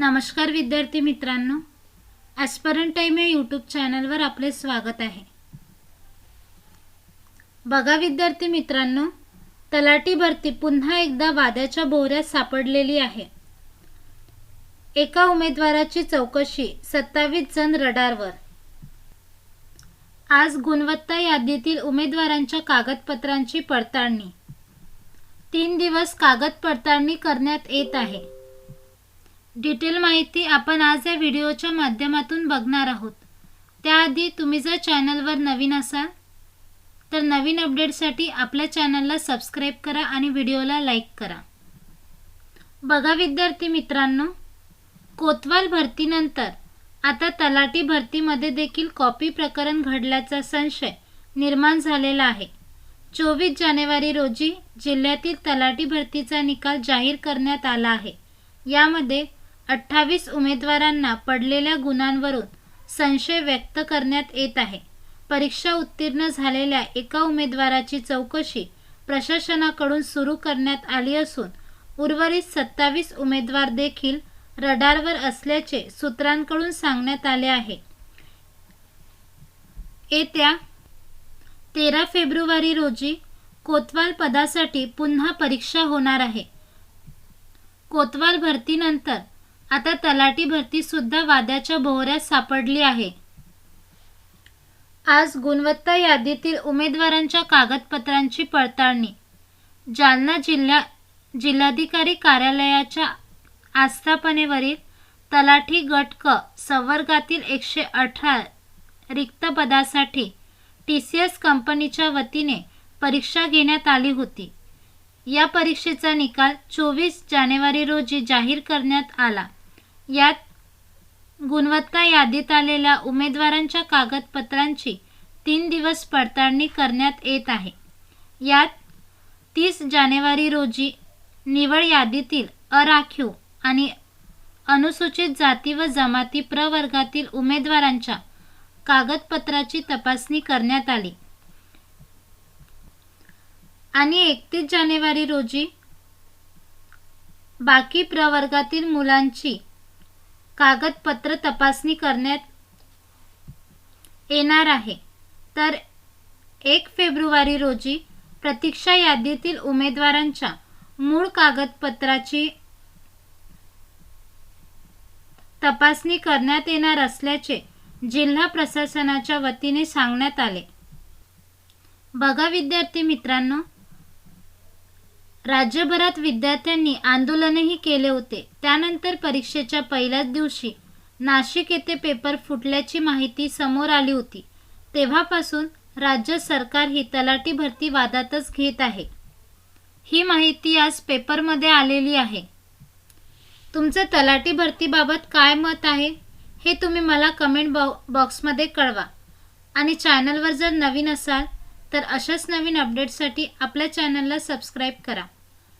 नमस्कार विद्यार्थी मित्रांनो. ॲस्परंट टाईम या यूट्यूब चॅनलवर आपले स्वागत आहे. बघा विद्यार्थी मित्रांनो तलाटी भरती पुन्हा एकदा वाद्याच्या बोऱ्यात सापडलेली आहे. एका उमेदवाराची चौकशी सत्तावीस जण रडारवर. आज गुणवत्ता यादीतील उमेदवारांच्या कागदपत्रांची पडताळणी. तीन दिवस कागद पडताळणी करण्यात येत आहे. डिटेल माहिती आपण आज या व्हिडिओच्या माध्यमातून बघणार आहोत. त्याआधी तुम्ही जर चॅनलवर नवीन असाल तर नवीन अपडेटसाठी आपल्या चॅनलला सबस्क्राईब करा आणि व्हिडिओला लाईक करा. बघा विद्यार्थी मित्रांनो कोतवाल भरतीनंतर आता तलाठी भरतीमध्ये देखील कॉपी प्रकरण घडल्याचा संशय निर्माण झालेला आहे. चोवीस जानेवारी रोजी जिल्ह्यातील तलाठी भरतीचा निकाल जाहीर करण्यात आला आहे. यामध्ये अठ्ठावीस उमेदवारांना पडलेल्या गुणांवरून संशय व्यक्त करण्यात येत आहे. परीक्षा उत्तीर्ण झालेल्या एका उमेदवाराची चौकशी प्रशासनाकडून सुरू करण्यात आली असून उर्वरित सत्तावीस उमेदवार देखील रडारवर असल्याचे सूत्रांकडून सांगण्यात आले आहे. येत्या तेरा फेब्रुवारी रोजी कोतवाल पदासाठी पुन्हा परीक्षा होणार आहे. कोतवाल भरतीनंतर आता तलाठी भरती सुद्धा वाद्याच्या बोहऱ्यात सापडली आहे. आज गुणवत्ता यादीतील उमेदवारांच्या कागदपत्रांची पडताळणी. जालना जिल्हा जिल्हाधिकारी कार्यालयाच्या आस्थापनेवरील तलाठी गट क संवर्गातील एकशे अठरा रिक्त पदासाठी टी सी एस कंपनीच्या वतीने परीक्षा घेण्यात आली होती. या परीक्षेचा निकाल चोवीस जानेवारी रोजी जाहीर करण्यात आला. यात गुणवत्ता यादीत आलेल्या उमेदवारांच्या कागदपत्रांची तीन दिवस पडताळणी करण्यात येत आहे. यात तीस जानेवारी रोजी निवड यादीतील अराखीव आणि अनुसूचित जाती व जमाती प्रवर्गातील उमेदवारांच्या कागदपत्राची तपासणी करण्यात आली. आणि एकतीस जानेवारी रोजी बाकी प्रवर्गातील मुलांची कागदपत्र तपासणी करण्यात येणार आहे. तर एक फेब्रुवारी रोजी प्रतीक्षा यादीतील उमेदवारांच्या मूळ कागदपत्राची तपासणी करण्यात येणार असल्याचे जिल्हा प्रशासनाच्या वतीने सांगण्यात आले. बघा विद्यार्थी मित्रांनो राज्यभरात विद्यार्थ्यांनी आंदोलनही केले होते. त्यानंतर परीक्षेच्या पहिल्याच दिवशी नाशिक येथे पेपर फुटल्याची माहिती समोर आली होती. तेव्हापासून राज्य सरकार ही तलाठी भरती वादातच घेत आहे. ही माहिती आज पेपरमध्ये आलेली आहे. तुमचं तलाठी भरतीबाबत काय मत आहे हे तुम्ही मला कमेंट बॉ बॉक्समध्ये कळवा. आणि चॅनलवर जर नवीन असाल तर अशाच नवीन अपडेटसाठी आपल्या चॅनलला सबस्क्राईब करा.